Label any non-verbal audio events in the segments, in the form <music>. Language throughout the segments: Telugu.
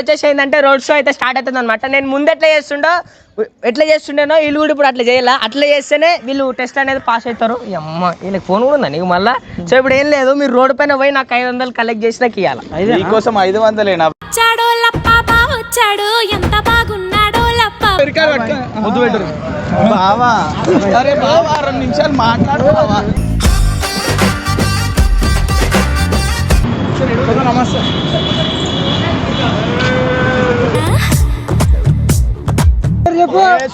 వచ్చేసి ఏంటంటే రోడ్ షో అయితే స్టార్ట్ అవుతుంది అనమాట నేను ముందు ఎట్లా చేస్తుండో ఎట్లా చేస్తుండేనో వీళ్ళు కూడా ఇప్పుడు అట్లా చేయాల? అట్లా చేస్తేనే వీళ్ళు టెస్ట్ అనేది పాస్ అవుతారు. అమ్మ వీళ్ళకి ఫోన్ కూడా ఉందా నీకు మళ్ళా? సో ఇప్పుడు ఏం లేదు మీరు రోడ్డు పైన పోయి నాకు ఐదు వందలు కలెక్ట్ ఇవ్వాలి నీకోసం ఐదు వందలేనా? వచ్చాడో లప్ప వచ్చాడు. ఎంత బాగున్నాడో లప్ప. ముద్దు పెట్టరు. బావా. అరే బావా రెండు నిమిషాలు మాట్లాడు బావా. నమస్తే.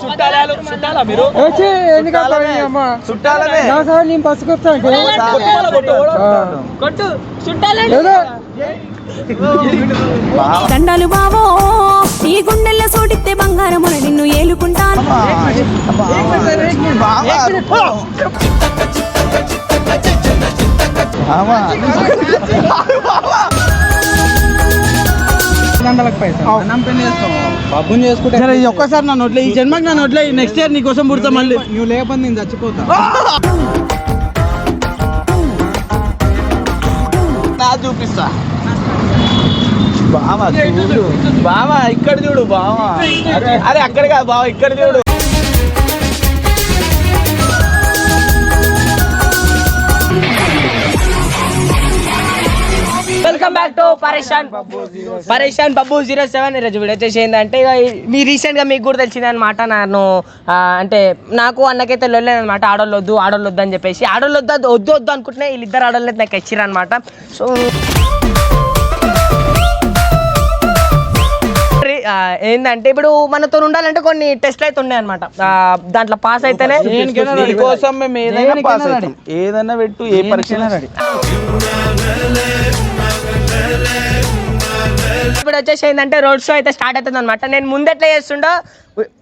చుట్టాలు చుట్టాలా మీరు చుట్టాలనే కొట్టు చుట్టాలే బావా దండాలు బావో ఈ గుండెల్లో సోటిస్తే బంగారమున నిన్ను ఏలుకుంటాను. బావా పబ్బుని చేసుకుంటే సరే ఒక్కసారి నా నోట్లో ఈ జన్మకి నా నోట్లో నెక్స్ట్ ఇయర్ నీకోసం పుడతా మళ్ళీ. నువ్వు లేకపోతే నేను చచ్చిపోతా. నా చూపిస్తా. బావా చూడు. బావా ఇక్కడ చూడు బావా. అరే అక్కడ కాదు బావా ఇక్కడ చూడు. టు పరేషాన్. పరేషాన్ బబ్బు జీరో సెవెన్. ఈరోజు వీడియో వచ్చేసి ఏంటంటే ఇక మీ రీసెంట్గా మీకు కూడా తెలిసింది అనమాట నేను ఆ, అంటే నాకు అన్నకైతే లొల్లేదు అనమాట ఆడోళ్ళు వద్దు ఆడోళ్ళు వద్దు అని చెప్పేసి. ఆడోళ్ళు వద్దు వద్దు వద్దు వద్దు అనుకుంటున్నా వీళ్ళిద్దరు ఆడోళ్ళు అయితే నాకు ఇచ్చిర్రు అనమాట సో ఏంటంటే ఇప్పుడు మనతో ఉండాలంటే కొన్ని టెస్ట్లు అయితే ఉన్నాయి అనమాట దాంట్లో పాస్ అయితేనే నీకోసం మేము ఏదైనా పాస్ అవుతాం. ఏదైనా పెట్టు ఏ పరీక్ష ఇప్పుడు వచ్చేసి ఏంటంటే రోడ్ షో అయితే స్టార్ట్ అవుతుంది అనమాట నేను ముందు ఎట్లా చేస్తుండో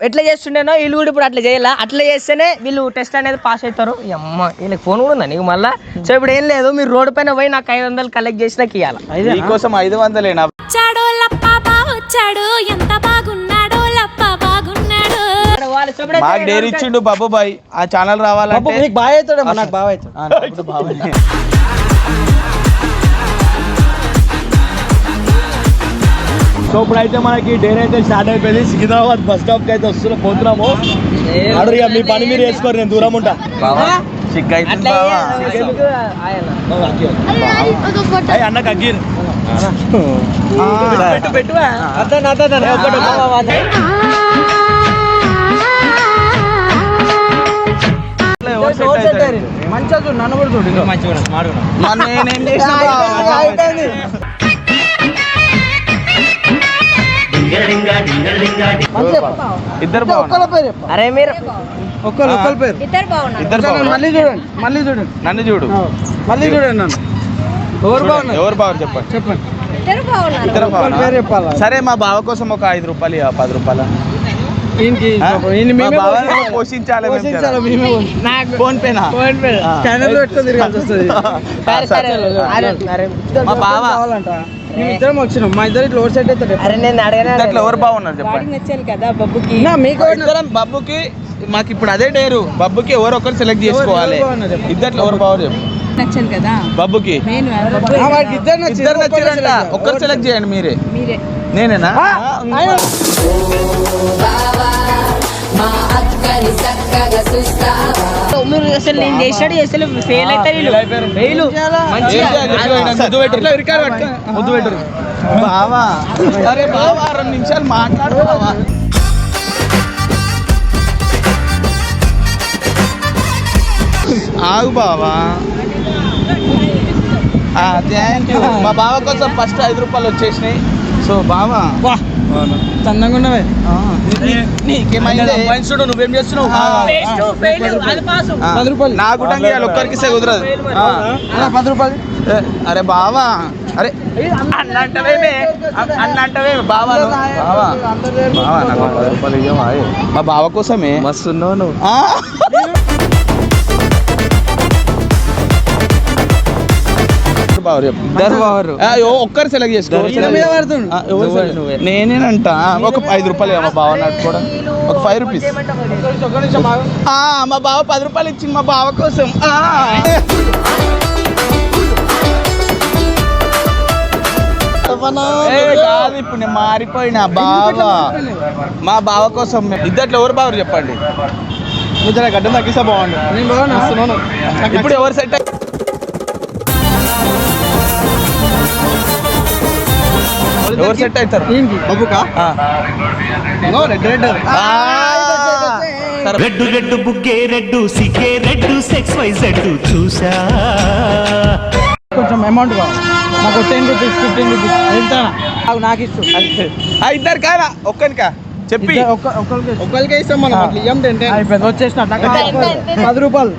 ఎట్లా చేస్తుండేనో వీళ్ళు కూడా ఇప్పుడు అట్లా చేయాల? అట్లా చేస్తేనే వీళ్ళు టెస్ట్ అనేది పాస్ అవుతారు. ఈ అమ్మ వీళ్ళకి ఫోన్ కూడా ఉందా నీకు మళ్ళా? సో ఇప్పుడు ఏం లేదు మీరు రోడ్డు పైన పోయి నాకు ఐదు వందలు కలెక్ట్ చేసినాక ఇవ్వాలి నీకోసం ఐదు వందలేనా? వచ్చాడో వచ్చాడు. ఎంత బాగున్నాడో లప్ప బాగున్నాడు. వాళ్ళు సో ఇప్పుడు మాకు డేర్ ఇచ్చిండు బాబు బాయ్. ఆ ఛానల్ రావాలంటే నీకు బాగా అవుతాడమ్మా నాకు బాగా అవుతాడు. <laughs> సో ఇప్పుడు అయితే మనకి డేర్ అయితే స్టార్ట్ అయిపోయింది. సికింద్రాబాద్ బస్ స్టాప్కి అయితే వస్తున్నాం పోతున్నాము. ఇక మీ పని మీరు వేసుకోరు నేను దూరం ఉంటా. అన్న కగ్గీర్ పెట్టు పెట్టు? మంచిగా చూడు నన్ను కూడా చూడు. మంచిగా ఇద్దరు. అరే మీరు ఒక్కరు ఒక్కరి పేరు. ఇద్దరు బాగున్నారు. మళ్ళీ చూడండి మళ్ళీ చూడండి. నన్ను చూడు. మళ్ళీ చూడండి నన్ను. ఎవరు బాగున్నారు? ఎవరు బాగున్నారు చెప్పండి. చెప్పండి. ఇద్దరు బాగున్నారా? సరే మా బావ కోసం ఒక ఐదు రూపాయలు ఇవ్వ, పది రూపాయలు. పోషించాలి. ఫోన్ పేనా ఫోన్ పే. ఛానల్ పెట్టుకొని తిరగాల్సి వస్తుంది. మా బావ ఇద్దరం వచ్చినాం. మా ఇద్దరు ఇట్లా ఓవర్ సైడ్ అవుతాడు అరే నేను అడగనే ఇద్దట్లో ఎవరు బాగున్నారు చెప్పండి? నచ్చాలి కదా బబ్బుకి. నా మీకు ఎవరు ఇద్దరం బబ్బుకి మాకు ఇప్పుడు అదే డేరు బబ్బుకి ఎవరు ఒకరు సెలెక్ట్ చేసుకోవాలి. బాగున్నారు. ఇద్దట్లో ఎవరు బాగు చెప్పు నచ్చాలి కదా. బబ్బుకి. నేను ఆ, వాడికి ఇద్దరు నచ్చారంట. ఒక్కరు సెలెక్ట్ చేయండి మీరే. మీరే. నేనేనా? మీరు అసలు నేను ఫెయిల్ ముద్దు పెట్టరు. బావా. అరే బావా రెండు నిమిషాలు మాట్లాడు బావా. ఆగు బావా. Thank you. మా బావ కోసం ఫస్ట్ ఐదు రూపాయలు వచ్చేసినాయి. సో బావా. వా చందంగా ఉన్నవే నీకేమైంది నువ్వేం చేస్తున్నావు? అది పాస్. ఆ, పది రూపాయలు. నాకు కూడా ఇవ్వాలి, ఒక్కరికి ఇస్తే కుదరదు. పది రూపాయలు. అరే బావా అరే. అన్న అంటవేమే అన్న అంటవేమే బావా? బావా. బావా నాకు పది రూపాయలు మా బావ కోసమే. మస్తున్నావు నువ్వు. బావ రేపు. ఇద్దరు ఓ, ఒక్కరు సెలెక్ట్ చేసుకో? నేనేనంట. ఒక ఐదు రూపాయలు మా బావ నాకు కూడా. ఒక ఫైవ్ రూపీస్ మా బావ పది రూపాయలు ఇచ్చింది మా బావ కోసం. ఆ. ఏ, కాదు ఇప్పుడు నేను మారిపోయినా బావ. మా బావ కోసం ఇద్దట్లో ఎవరు బావరు చెప్పండి? ముద్ర గడ్డ తగ్గిస్తే బాగుండు. ఇప్పుడు ఎవరు సెట్ ఎవరు సెట్ అవుతారు? బబ్బుకా. Red red. ఆ, సరే. రెడ్డు రెడ్డు బుగ్గే రెడ్డు సిగ్గే రెడ్డు సెక్స్ వై జెడ్డు చూసా. కొంచెం అమౌంట్ కావాలి. నాకు టెన్ రూపీస్ ఫిఫ్టీన్ రూపీస్ ఎంత నాకు ఇస్తు ఆ, ఇద్దరు కాదా? ఒక్కనికా చెప్పి. ఒక్కరికే ఇస్తాం. మనం ఇయ్యం టెన్ అయిపోయింది వచ్చేసిన. పది రూపాయలు.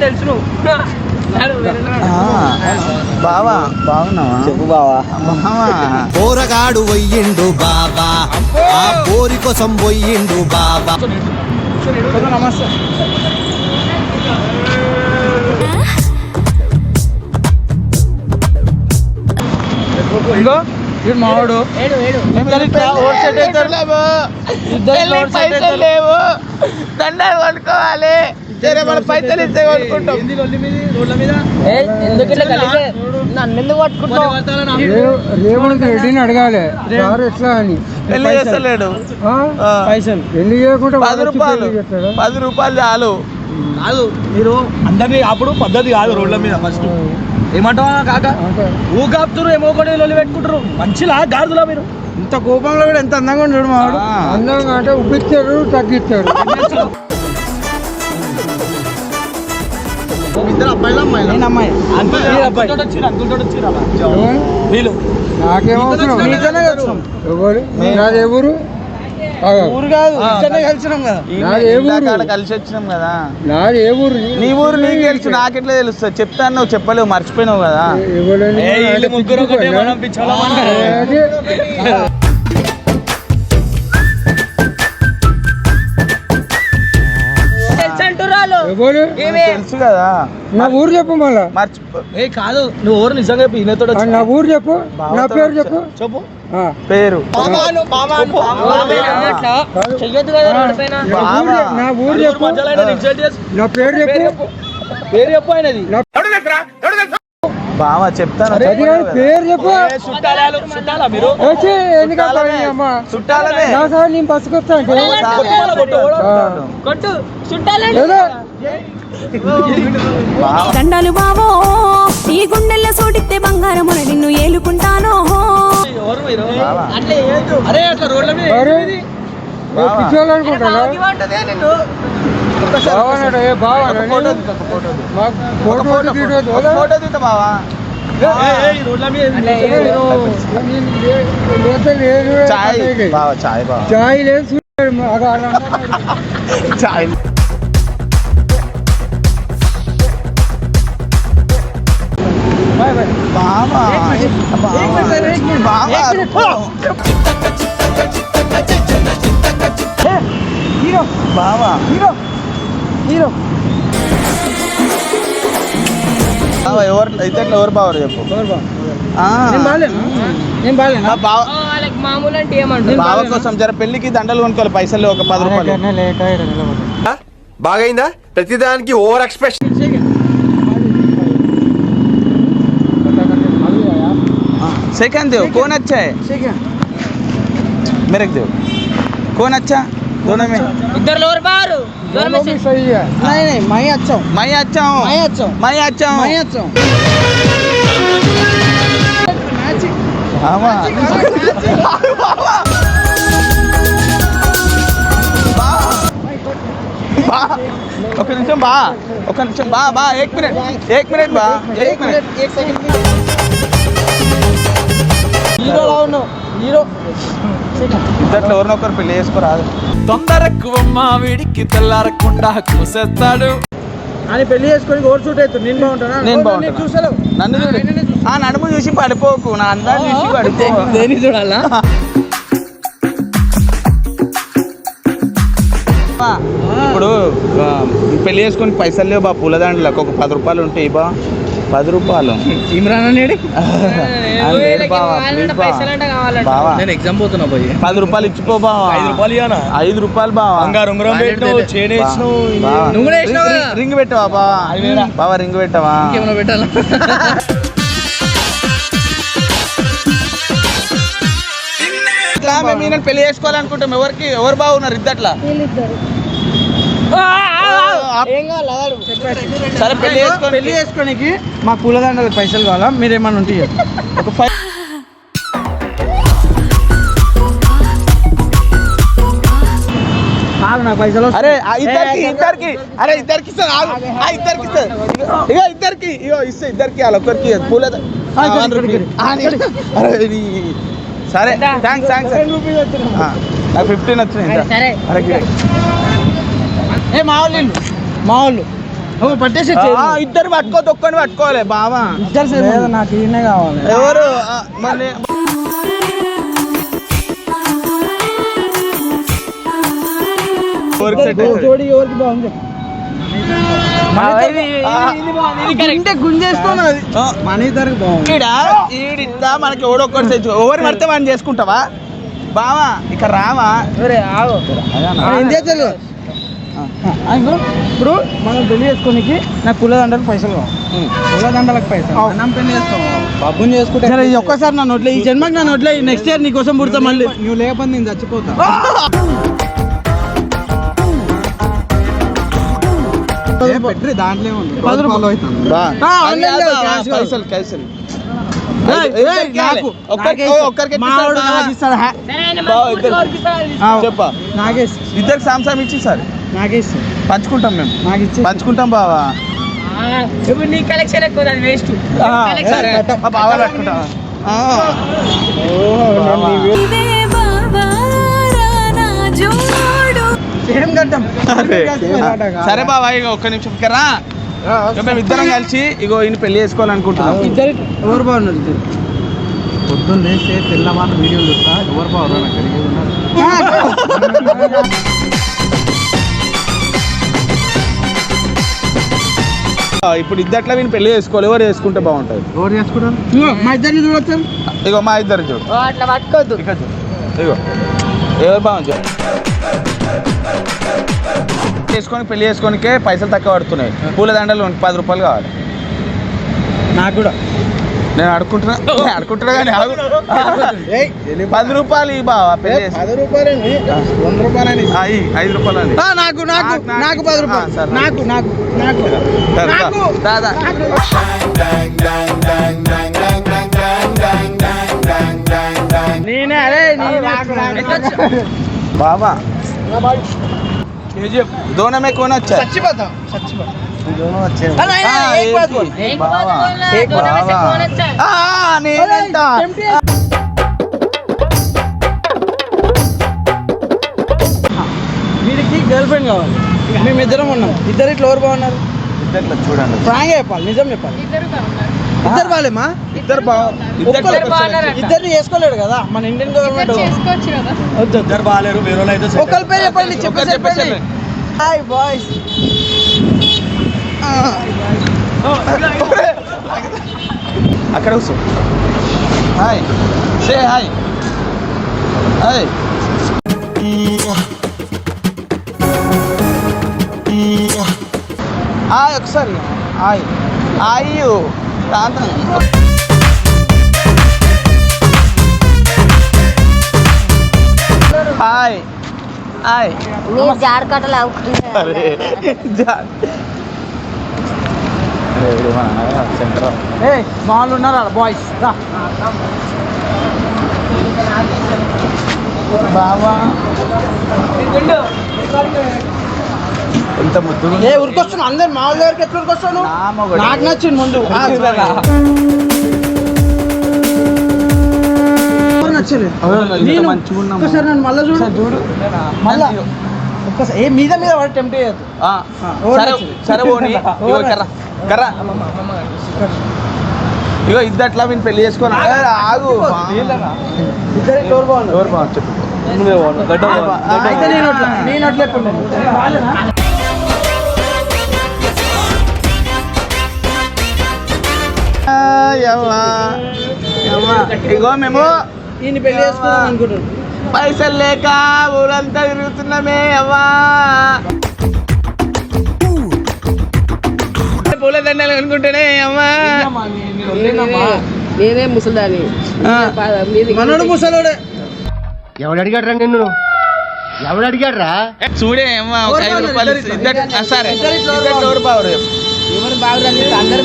తెలుసు బావా బాగున్నావా? చెప్పు బావా. బావా. పోరగాడు వయ్యిండు బాబా ఆ పోరి కోసం పోయిండు బాబా నమస్తే. ఇంకో వీడు మావాడు. ఇద్దరు పైసలు లేవు. దండాలు కొనుక్కోవాలి. సరే మన పైసలు ఇస్తే కొనుక్కుంటాం. ఎందుకు ఇట్లా కలిసే నన్ను ఎందుకు పట్టుకుంటావు రేవంత్ రెడ్డిని అడగాలి. సార్ ఎట్లా అని. పెళ్ళి చేస్తలేడు. పైసలు. పెళ్ళి చేయకుండా పది రూపాయలు? పది రూపాయలు చాలు. కాదు మీరు అందరినీ అప్పుడు పద్ధతి కాదు రోడ్ల మీద ఫస్ట్. ఏమంటావా కాక? ఊగాపుతురు ఏమో కూడా లొల్లి పెట్టుకుంటారు. మంచిలా గాడిదలా మీరు? ఇంత కోపంలో కూడా ఎంత అందంగా ఉన్నాడు మావాడు అందంగా అంటే ఉబ్బిచ్చారు తగ్గిచ్చారు నేను అమ్మాయి. మీరు అబ్బాయి. ఎవరు? వీళ్ళు నాది ఊరు? కాదు కలిసినాం కదా. కలిసి వచ్చినాం కదా. నాది ఏ ఊరు? నీ ఊరు నీకు తెలుసు నాకెట్లా తెలుస్తుంది చెప్తాను నువ్వు చెప్పలేవు మర్చిపోయినావు కదా. ముగ్గురు ఎవరు తెలుసు కదా. నా ఊరు చెప్పు మళ్ళా. మర్చిపో ఏ కాదు నువ్వు ఎవరు నిజంగా చెప్పి ఈయనతో నా ఊరు చెప్పు నా పేరు చెప్పు. చెప్పు. ఆ. పేరు. చెయ్యొద్దు కదా రోడ్డు పైన. నా ఊరు చెప్- నా ఊరు చెప్పు. చేసి నా పేరు చెప్పు. పేరు చెప్పు ఆయనది. బావా చెప్తాను పేరు చెప్పు. చుట్టాలు మీరు? వచ్చి చుట్టాలనే నేను. కొట్టు దండాలు బావో ఈ గుండెల్లో సోటిస్తే బంగారమున నిన్ను ఏలుకుంటానో. ఎవరు మీరు? బావా. అట్లా చేయొద్దు అరే అట్లా రోడ్ల మీద మరి బావా. పిచ్చోళ్ళు అనుకుంటారా బాగుంటుంది నిన్ను బావన్నాడు ఏ బావనా ఫోటో నేను? తీస్తా, ఒక ఫోటో తీస్తా. మాకు ఒక ఫోటో ఫోటో తీయడం ఫోటో. వద్దా? ఒక ఫోటో తీస్తా బావా ఏ, ఏ, ఈ రోడ్ల మీద అట్లా ఏ, చేయొద్దు. నేను లే- లేతే లేదు, చాయ్ లేదు. బావా చాయ్ బావా చాయ్ హీరో హీరో బావా ఎవరు ఇద్దరు ఎవరు బావరు చెప్పు ఆ. నేను బాగాలేను నేను బాగాలేనా మా బావ ఓ, వాళ్ళకి మామూలు అంటే ఏమంటారు బావ కోసం జర పెళ్లికి దండలు కొనుక్కోవాలి పైసలు లేవు, ఒక పది రూపాయలు అక్కడనే లేట్ అయ్యాడు నిలబడి. బాగైందా ప్రతిదానికి ఓవర్ ఎక్స్ప్రెషన్ सेकंड देव कौन अच्छा है ठीक है मेरे को देव कौन अच्छा दोनों में ఇద్దరు లోరు బారు దూరం दोनों भी सही है नहीं नहीं मैं अच्छा हूँ मैं अच्छा हूँ मैं अच्छा हूँ मैं अच्छा हूँ मैं अच्छा हूँ ఆమా. బా. బా. ఒక నిమిషం బా ఒక నిమిషం బా బా ఏక్ మినిట్ ఏక్ మినిట్ బా ఏక్ మినిట్ एक सेकंड హీరో లా ఉన్నావు హీరో ఇద్దట్లో ఎవరినొకరు పెళ్ళి చేసుకోరాదు. తొందరక్కువమ్మ వీడికి తెల్లారకుండా కూసేస్తాడు. అని పెళ్ళి చేసుకొని ఓవర్ షూట్ అవుతుంది. నేను బాగుంటానా? నేను బాగుంటానా? చూసలేవు. నన్ను చూడు. ఆ నడుము చూసి పడిపోకు. నా అందాన్ని చూసి పడిపో. దేని చూడాలా? <laughs> ఇప్పుడు పెళ్ళి చేసుకొని పైసలు లేవు బా పూలదండలకు. ఒక పది రూపాయలు ఉంటాయి బా. పది రూపాయలు. ఇమ్రాన్ అనేది <laughs> బావా నేను ఎగ్జామ్ పోతున్నా పోయి. పది రూపాయలు ఇచ్చిపో బావా. ఐదు రూపాయలు ఇవ్వనా ఐదు రూపాయలు బావా. బంగారు ఉంగరం పెట్టినావు చేను వేసినావు రింగ్ పెట్టావా బావా? బావా రింగ్ పెట్టావా? ఏమైనా పెట్టాలా? ఇట్లా మేము ఈయన పెళ్ళి చేసుకోవాలనుకుంటాం ఎవరికి? ఎవరు బాగున్నారు ఇద్దట్లా? సరే పెళ్ళి చేసుకోనికి మా పూలదండలకు పైసలు కావాలా? మీరు ఏమన్నా ఉంటే. ఒక ఫైవ్ నాకు పైసలు. అరే ఇద్దరికి ఇద్దరికి. అరే ఇద్దరికి ఇద్దరికి ఇగో ఇద్దరికి ఇగో ఇస్తే ఇద్దరికి వాళ్ళ ఒక్కరికి పూల ఆ, ఇక్కడ, ఇక్కడ, ఇక్కడ. అరే ఇది సరే థ్యాంక్స్ థ్యాంక్స్ నాకు ఫిఫ్టీన్ వచ్చినాయి అరే. ఏ మా వాళ్ళు ఇల్లు. మా వాళ్ళు పట్టేసి ఇద్దరు పట్టుకోవద్దు ఒక్కని పట్టుకోవాలి బావా. ఇద్దరు నాకు ఈయనే కావాలి. ఎవరు? అవుతుంది? జోడి ఎవరికి బాగుంది? ఈడింత మనకి ఎవడొక్కటి ఎవరు పడితే మనం చేసుకుంటావా? బావా ఇక రావా. ఏం చేస్తారు ఇప్పుడు మనం పెళ్ళి చేసుకోనికి నాకు కులదండలకు పైసలు కావాలి. కులదండలకు పైసలు. మనం పెళ్ళి చేస్తాం బాబుని చేసుకుంటే సరే ఒక్కసారి నా నోట్లే ఈ జన్మకి నా నోట్లే నెక్స్ట్ ఇయర్ నీ కోసం పుడతా మళ్ళీ. నువ్వు లేకపోతే నేను చచ్చిపోతా. పెట్టి దాంట్లో ఉంది పది రూపాయలు. పైసలు పైసలు బావ, మంచి ఇద్దరు. సాంసారం ఇచ్చి సార్. పంచుకుంటాం మేము. నాకు ఇచ్చి పంచుకుంటాం బావా. ఇప్పుడు నీ కలెక్షన్ ఎక్కువ అది వేస్ట్ సరే. బావ పట్టుకుంటావా బావా ఇక ఒక్క నిమిషం ఇక్కడ రా. ఇక మేము ఇద్దరం కలిసి ఇగో ఈయన పెళ్ళి చేసుకోవాలనుకుంటున్నాం. ఇద్దరు ఎవరు బాగున్నారు ఇద్దరు? పొద్దున్న తెల్లవారు వీడియోలు చూస్తా. ఎవరు బాగున్నారు? ఇప్పుడు ఇద్దట్లో వీని పెళ్ళి చేసుకోవాలి. ఎవరు చేసుకుంటే బాగుంటుంది? ఎవరు చేసుకుంటారు? మా ఇద్దరిని చూడొచ్చు. ఇగో మా ఇద్దరు చూడు. అట్లా చూడు. ఇగో. ఎవరు బాగుంది. చేసుకొని పెళ్ళి చేసుకోనికే పైసలు తక్కువ పడుతున్నాయి. పూల దండలు పది రూపాయలు కావాలి. నాకు కూడా. నేను అడుకుంటున్నా నేను అడుకుంటున్నా కానీ ఆగు. పది రూపాయలు ఈ బావా. పది రూపాయలండి. వంద రూపాయలని ఆ, ఈ ఐదు రూపాయలు అండి నాకు నాకు నాకు, నాకు పది రూపాయలు. సరే. నాకు నాకు నాకు. చచ్చిపోతాం ఆ, ఏంటి? బావా. ఆ, నేనంట. వీడికి గర్ల్ ఫ్రెండ్ కావాలి. మేము ఇద్దరం ఉన్నాం. ఇద్దరు ఇట్లా ఎవరు బాగున్నారు? చూడండి. ఫ్రాంక్ చెప్పాలి నిజం చెప్పాలి. ఇద్దరు బాగాలేమా ఇద్దరు ఇద్దరు చేసుకోలేడు కదా? మన ఇండియన్ గవర్నమెంట్ ఇద్దరు బాగాలేరు వేరే వాళ్ళు అయితే ఒకరి పేరు చెప్పండి చెప్పండి హాయ్ బాయ్స్. అక్కడ కూర్చో. Hi. Say hi. Hi. Hi ఒకసారి. హాయ్. జా- అరే, ఇది మన సెంటర్ ఏ వాళ్ళు ఉన్నారు బాయ్స్ రా. బావా. ఎంత ముద్దు ఏ ఉరికొస్తున్నా అందరు మా వాళ్ళ దగ్గరికి ఎట్లా ఉరికొస్తాను. నాకు నచ్చింది ముందు. <laughs> నచ్చలేదు నేను. ఒక్కసారి నన్ను మళ్ళీ చూడు. చూడు. మళ్ళా. ఒక్కసారి ఏ మీద మీద వాడు టెంప్ట్ చేయొద్దు. సరే పోనీ <laughs> ఇగో కర్ర. కర్ర. ఇగో ఇద్దట్లా వీని పెళ్ళి చేసుకొని ఆగు ఇద్దరు ఎవరు బాగున్నారు ఎవరు బాగా చెప్పు. అయితే నేను అట్లా నేను అట్లా. ఇగో మేము ఈయన పెళ్ళి చేసుకుందాం అనుకుంటున్నాను పైసలు లేక ఊరంతా తిరుగుతున్నామే అవ్వా. పూలదండలు అనుకుంటేనే అమ్మా నేనే ముసలిదాని ఆ. మనోడు ముసలోడే. ఎవడు అడిగాడ్రా నిన్ను? ఎవడు చూడే రూపాయలు ఇస్తే ఇద్దరు ఆ, సరే. ఎవరు బాగుంది అందరు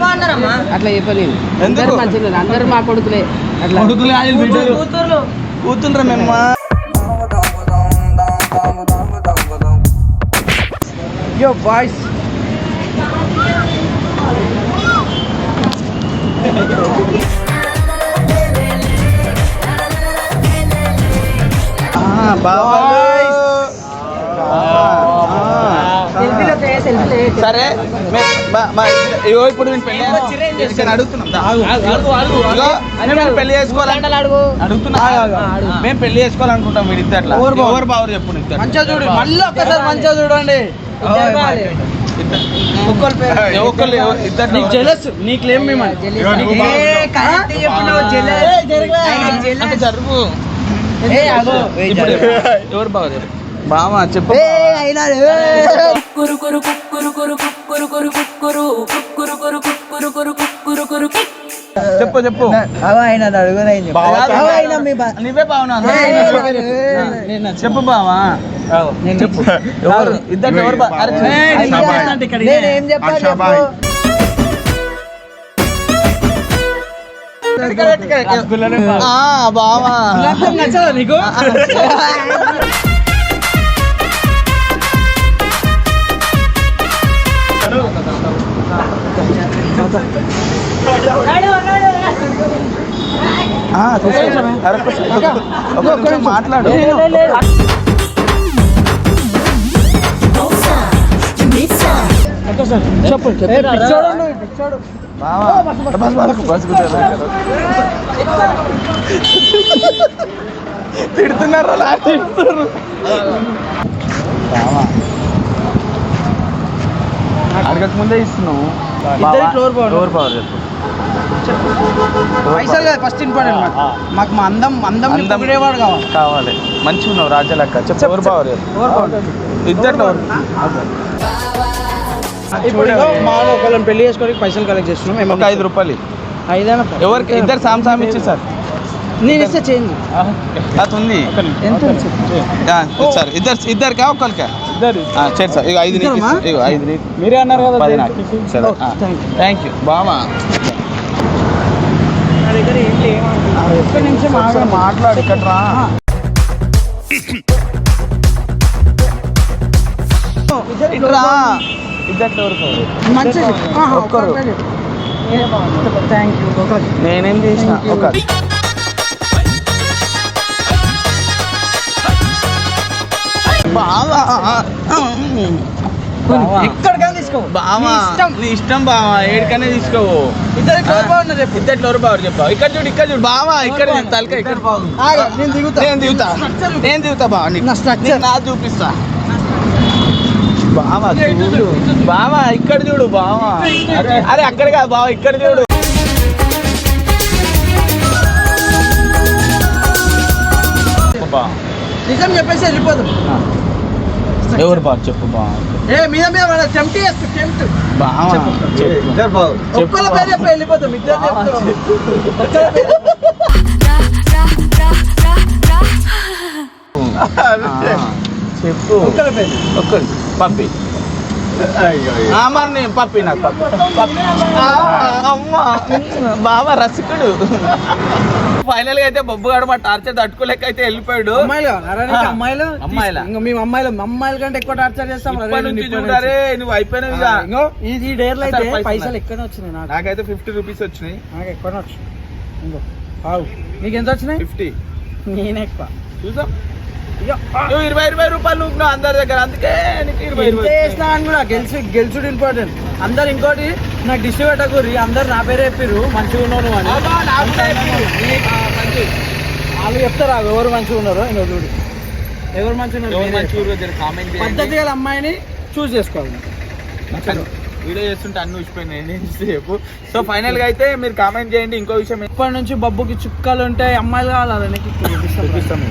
బాగున్నారమ్మా? అట్లా చెప్పలేదు. అందరు? మంచిగా అందరు మా కొడుకులే. అట్లా. కూతుండ్రా మేమ్మ యో బాయ్స్ ఆ, సరే. ఇగో ఇప్పుడు నేను పెళ్ళి నేను అడుగుతున్నాం పెళ్ళి చేసుకోవాలంటే అడుగు. అడుగుతున్నా. మేము పెళ్ళి చేసుకోవాలనుకుంటాం వీడితే అట్లా ఎవరు బావరు చెప్పు ఇద్దరు. మంచిగా చూడు మళ్ళీ ఒక్కసారి మంచిగా చూడండి. ఒక్కళ్ళ పేరు ఏ ఒక్కళ్ళు ఎవ- ఇద్దరు నీకు జెలస్ నీకు లేం మేము ఇప్పుడు ఎవరు బావరు చెప్పు. బావా చెప్పు కురు కురు కుక్కురు కురు కుక్కురు కురు కుక్కురు కుక్కురు కురు కుక్కురు కురు కుక్కురు కురు కుక్ చెప్పు చెప్పు నువ్వే బావనా చెప్పు బావా చెప్పు ఎవరు ఇద్దరు ఎవరు బా- అరే, నేనేం చెప్పాలి చెప్పు ఆ, బావా నచ్చదా నీకు నిమిషం మాట్లాడు. చెప్పు బస్ తిడుతున్నారు అలా తిడుతున్నారు బావా అడగక ముందే ఇస్తున్నావు. Floor power. ఫ్లోర్ పవర్ చెప్పు. పైసలు కదా ఫస్ట్ ఇంపార్టెంట్ మాకు. మాకు మా అందం అందం అందం. పొగిడేవాడు కావాలి. కావాలి. మంచిగా ఉన్నావు రాజ్యలక్క చెప్పు ఎవరు బావరు ఇద్దరు ఇప్పుడు ఇగో మా ఒకళ్ళని పెళ్ళి చేసుకోవడానికి పైసలు కలెక్ట్ చేస్తున్నాం. ఒక ఐదు రూపాయలు ఐదైనా ఎవరికి? ఇద్దరు సామ్ సామ్ ఇచ్చి సార్. నేను ఇస్తే చేంజ్ అది ఉంది? ఎంత సార్. ఇద్దరు ఇద్దరికా ఇద్దరు ఆ, సరే సార్. ఇక ఐదు నీకు ఐదు నీకు. మీరే అన్నారు కదా పది? నాకు. సరే. థ్యాంక్ యూ బామా ఆగండి. మాట్లాడు ఇక్కడ రా ఒక్కరు. Thank you. నేనేం చేసిన. ఒక బావా. ఎక్కడికైనా తీసుకో. బావా. నీ ఇష్టం. బావా. ఏడికనే తీసుకోవు. ఫ్లోర్ ఇద్దరు ఎవరు బావరు చెప్పావు ఇక్కడ చూడు ఇక్కడ చూడు. బావా ఇక్కడ తలక ఇక్కడ. నేను దిగుతా. నేను దిగుతా. నేను దిగుతా బావా నీకు. నా చూపిస్తా. బావా చూడు. బావా ఇక్కడ చూడు బావా. అరే అక్కడ కాదు బావా ఇక్కడ చూడు. నిజం చెప్పేసి వెళ్ళిపోతాం ఎవరు బా చెప్పు చెప్పు. ఒక్కరు పప్పి ఆ, మరి నేను పప్పి నాకు పప్పి. అమ్మ. బావా రసికుడు. ఫైనల్గా అయితే బొబ్బుగాడు మా టార్చర్ తట్టుకోలేక అయితే వెళ్ళిపోయాడు. అమ్మాయిలు. అమ్మాయిలు? అమ్మాయిలా? ఇంకా మేము అమ్మాయిలు. అమ్మాయిల కంటే ఎక్కువ టార్చర్ చేస్తాం. చూడరే నువ్వు అయిపోయినావు ఈ డేర్లు అయితే పైసలు ఎక్కడ వచ్చినాయి నాకు. నాకైతే ఫిఫ్టీ రూపీస్ వచ్చినాయి. నాకు ఎక్కువ వచ్చినాయి. నీకు ఎంత వచ్చినాయి? ఫిఫ్టీ. నేను ఎక్కువ. చూసాం నువ్వు ఇరవై ఇరవై రూపాయలు నువ్వు అందరి దగ్గర అందుకే నీకు ఇరవై అని కూడా గెలిచి గెలుచుడు ఇంపార్టెంట్ అందరు ఇంకోటి నాకు డిస్ట్రీ పెట్టకూరి అందరు నా పేరు చెప్పిర్రు మంచిగా ఉన్నాను అని. వాళ్ళు చెప్తారా ఎవరు మంచిగా ఉన్నారో ఇంకో చూడు. ఎవరు మంచిగా ఉన్నారు పద్ధతి గల అమ్మాయిని చూస్ చేసుకోవాలి. వీడియో చేస్తుంటే అన్ని ఊసిపోయినాయి చెప్పు. సో ఫైనల్గా అయితే మీరు కామెంట్ చేయండి ఇంకో విషయం ఇప్పటి నుంచి బబ్బుకి చుక్కలు ఉంటాయి అమ్మాయిలు కావాలి చూపిస్తాం.